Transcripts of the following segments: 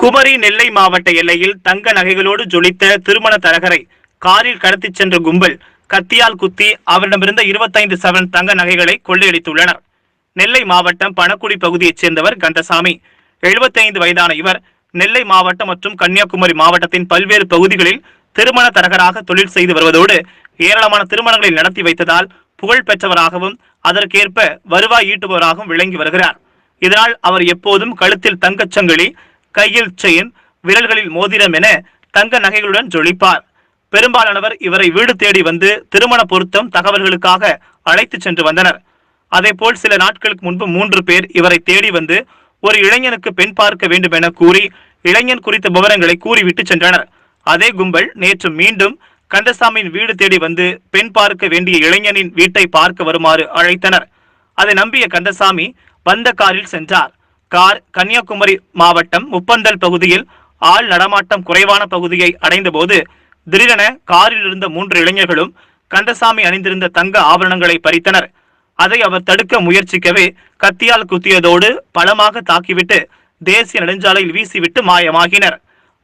குமரி நெல்லை மாவட்ட எல்லையில் தங்க நகைகளோடு ஜொலித்த திருமண தரகரை காரில் கடத்திச் சென்ற கும்பல் கத்தியால் குத்தி அவரிடமிருந்த இருபத்தைந்து சவரன் தங்க நகைகளை கொள்ளையடித்துள்ளனர். நெல்லை மாவட்டம் பணக்குடி பகுதியைச் சேர்ந்தவர் கந்தசாமி. 75 வயதான இவர் நெல்லை மாவட்டம் மற்றும் கன்னியாகுமரி மாவட்டத்தின் பல்வேறு பகுதிகளில் திருமண தரகராக தொழில் செய்து வருவதோடு ஏராளமான திருமணங்களை நடத்தி வைத்ததால் புகழ் பெற்றவராகவும் அதற்கேற்ப வருவாய் ஈட்டுபவராகவும் விளங்கி வருகிறார். இதனால் அவர் எப்போதும் கழுத்தில் தங்கச் சங்கிலி கையில் செயின் விரல்களில் மோதிரம் என தங்க நகைகளுடன் ஜொலிப்பார். பெரும்பாலானவர் இவரை வீடு தேடி வந்து திருமண பொருத்தம் தகவல்களுக்காக அழைத்துச் சென்று வந்தனர். அதேபோல் சில நாட்களுக்கு முன்பு மூன்று பேர் இவரை தேடி வந்து ஒரு இளைஞனுக்கு பெண் பார்க்க வேண்டும் என கூறி இளைஞன் குறித்த விவரங்களை கூறிவிட்டு சென்றனர். அதே கும்பல் நேற்று மீண்டும் கந்தசாமியின் வீடு தேடி வந்து பெண் பார்க்க வேண்டிய இளைஞனின் வீட்டை பார்க்க வருமாறு அழைத்தனர். அதை நம்பிய கந்தசாமி வந்த காரில் சென்றார். கார் கன்னியாகுமரி மாவட்டம் முப்பந்தல் பகுதியில் ஆள் நடமாட்டம் குறைவான பகுதியை அடைந்தபோது திடீரென காரில் இருந்த மூன்று இளைஞர்களும் கந்தசாமி அணிந்திருந்த தங்க ஆபரணங்களை பறித்தனர். அதை அவர் தடுக்க முயற்சிக்கவே கத்தியால் குத்தியதோடு பலமாக தாக்கிவிட்டு தேசிய நெடுஞ்சாலையில் வீசிவிட்டு மாயமாகினர்.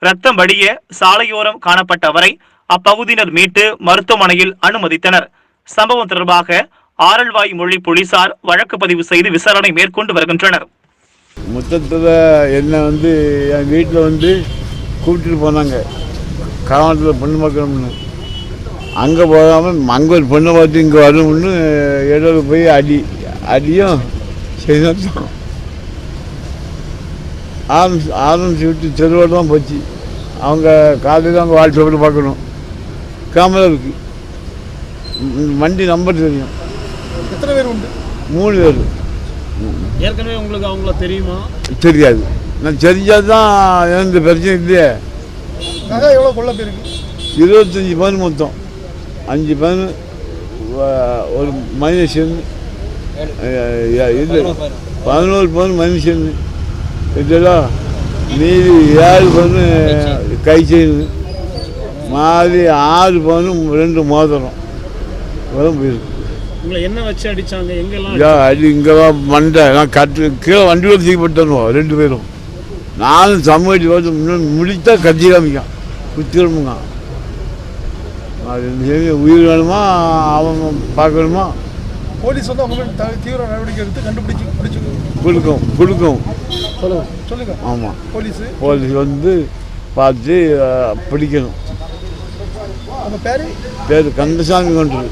ரத்தம் வடிய சாலையோரம் காணப்பட்டவரை அப்பகுதியினர் மீட்டு மருத்துவமனையில் அனுமதித்தனர். சம்பவம் தொடர்பாக ஆரல்வாய் மொழி போலீசார் வழக்கு பதிவு செய்து விசாரணை மேற்கொண்டு வருகின்றனர். மொத்தத்தில் என்னை வந்து என் வீட்டில் வந்து கூப்பிட்டுட்டு போனாங்க. காவலத்தில் பொண்ணு பார்க்கணும்னு. அங்கே போகாமல் அங்கே ஒரு பொண்ணை பார்த்து இங்கே வரணும்னு இடையில போய் அடி அடியும் சரி தான் ஆரம்பிச்சு ஆரம்பிச்சு விட்டு தெருவோடு தான் போச்சு. அவங்க காலையில் அவங்க வாட்ஸ்அப்பில் பார்க்கணும். கேமரா இருக்கு. ம், வண்டி நம்பர் தெரியும். எத்தனை பேர் உண்டு? மூணு பேர். ஏற்கனவே உங்களுக்கு அவங்கள தெரியுமா? தெரியாது. நான் தெரிஞ்சால் தான் எந்த பிரச்சனை இல்லையே. நகை எவ்வளோ கொள்ள போயிருக்கு? இருபத்தஞ்சி பவுன் மொத்தம். அஞ்சு பவுன் ஒரு மனுஷன் இது பதினோரு பவுன் மனுஷன். இதெல்லாம் மீதி ஏழு பவுன் கை செயின். மாதிரி ஆறு பவுன் ரெண்டு மோதிரம். வரும் போயிருக்கு. என்ன வச்சு அடிச்சாங்க? எங்கெல்லாம் அடி இங்கெல்லாம் மண்டை நான் கட்டு கீழே வண்டி ஓட்டு தூக்கி போட்டுருவோம் ரெண்டு பேரும். நானும் சமூகத்தில் பார்த்து முன்ன- முடித்தா கட்சி காமிக்கான் குத்திரமுங்க அது உயிர் வேணுமா அவன் பார்க்கணுமா? போலீஸ் வந்து அவங்க தீவிர நடவடிக்கை எடுத்து கண்டுபிடிச்சு பிடிச்சு கொடுக்கும் கொடுக்கும். சொல்லுங்க சொல்லுங்க. ஆமாம் போலீஸ். போலீஸ் வந்து பார்த்து பிடிக்கணும். உங்க பேரு? பேர் கந்தசாமி கொண்டு